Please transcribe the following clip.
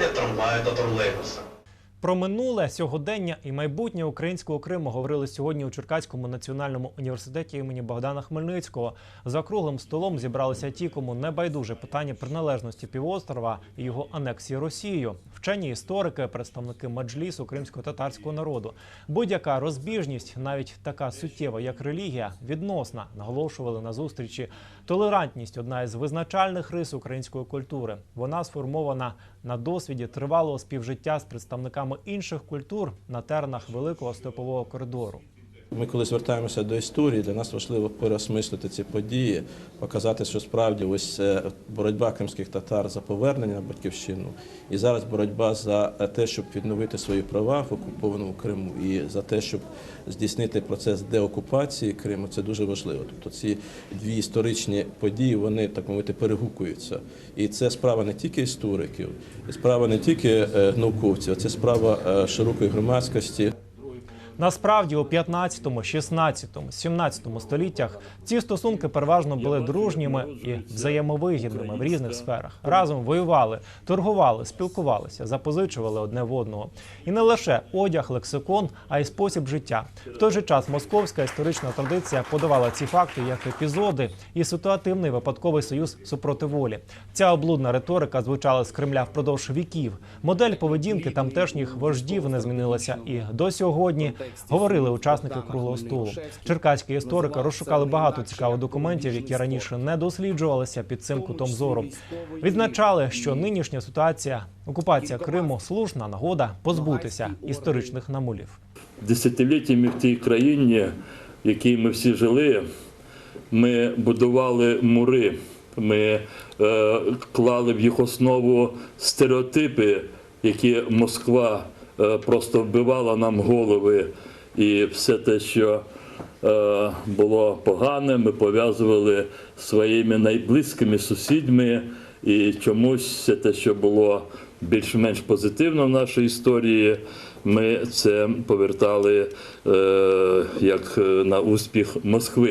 курсування трамваю та тролейбуса. Про минуле сьогодення і майбутнє українського Криму говорили сьогодні у Черкаському національному університеті імені Богдана Хмельницького. За круглим столом зібралися ті, кому не байдуже питання приналежності півострова і його анексії Росією. Вчені історики, представники меджлісу кримсько-татарського народу. Будь-яка розбіжність, навіть така суттєва, як релігія, відносна, наголошували на зустрічі. Толерантність одна із визначальних рис української культури. Вона сформована на досвіді тривалого співжиття з представниками інших культур на тернах великого степового коридору. Ми коли звертаємося до історії, для нас важливо переосмислити ці події, показати, що справді ось е, боротьба кримських татар за повернення на батьківщину, і зараз боротьба за те, щоб відновити свої права в окупованому Криму, і за те, щоб здійснити процес деокупації Криму, це дуже важливо. Тобто ці дві історичні події вони так мовити перегукуються. І це справа не тільки істориків, справа не тільки е, науковців, а це справа е, широкої громадськості. Насправді у 15, 16, 17 століттях ці стосунки переважно були дружніми і взаємовигідними в різних сферах. Разом воювали, торгували, спілкувалися, запозичували одне в одного. І не лише одяг, лексикон, а й спосіб життя. В той же час московська історична традиція подавала ці факти як епізоди і ситуативний випадковий союз супроти волі. Ця облудна риторика звучала з Кремля впродовж віків. Модель поведінки тамтешніх вождів не змінилася і до сьогодні. Говорили учасники круглого столу. Черкаські історики розшукали багато цікавих документів, які раніше не досліджувалися під цим кутом зору. Відзначали, що нинішня ситуація, окупація Криму, слушна нагода позбутися історичних намулів. десятиліттями в тій країні, в якій ми всі жили, ми будували мури, ми е, клали в їх основу стереотипи, які Москва просто вбивала нам голови, і все те, що е, було погане, ми пов'язували своїми найблизькими сусідьми, і чомусь все те, що було більш-менш позитивно в нашій історії, ми це повертали е, як е, на успіх Москви.